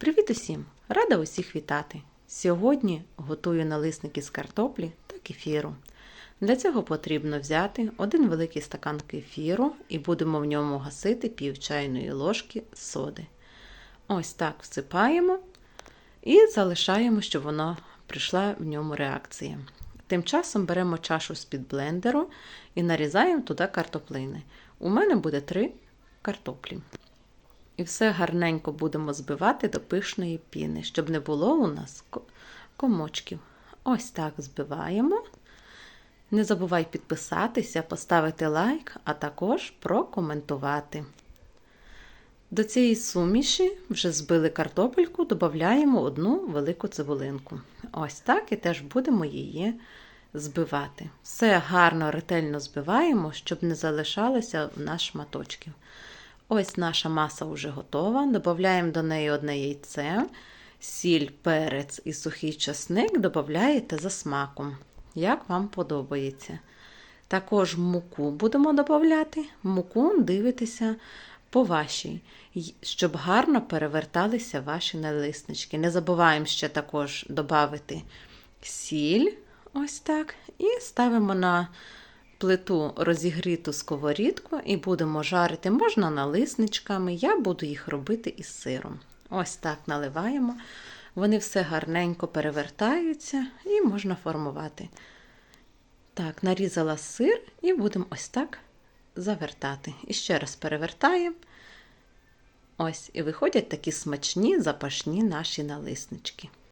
Привіт усім! Рада усіх вітати! Сьогодні готую налисники з картоплі та кефіру. Для цього потрібно взяти один великий стакан кефіру і будемо в ньому гасити пів чайної ложки соди. Ось так всипаємо і залишаємо, щоб воно прийшла в ньому реакція. Тим часом беремо чашу з-під блендеру і нарізаємо туди картоплини. У мене буде три картоплі. І все гарненько будемо збивати до пишної піни, щоб не було у нас комочків. Ось так збиваємо. Не забувай підписатися, поставити лайк, а також прокоментувати. До цієї суміші вже збили картопельку, додаємо одну велику цибулинку. Ось так і теж будемо її збивати. Все гарно, ретельно збиваємо, щоб не залишалося в нас шматочків. Ось наша маса вже готова. Додаємо до неї одне яйце, сіль, перець і сухий часник додаєте за смаком, як вам подобається. Також муку будемо додати, муку дивитися по вашій, щоб гарно переверталися ваші налиснички. Не забуваємо ще також додати сіль, ось так, і ставимо на плиту розігріту сковорідку і будемо жарити, можна налисничками, я буду їх робити із сиром. Ось так наливаємо. Вони все гарненько перевертаються і можна формувати. Так, нарізала сир і будемо ось так завертати. І ще раз перевертаємо. Ось, і виходять такі смачні, запашні наші налиснички.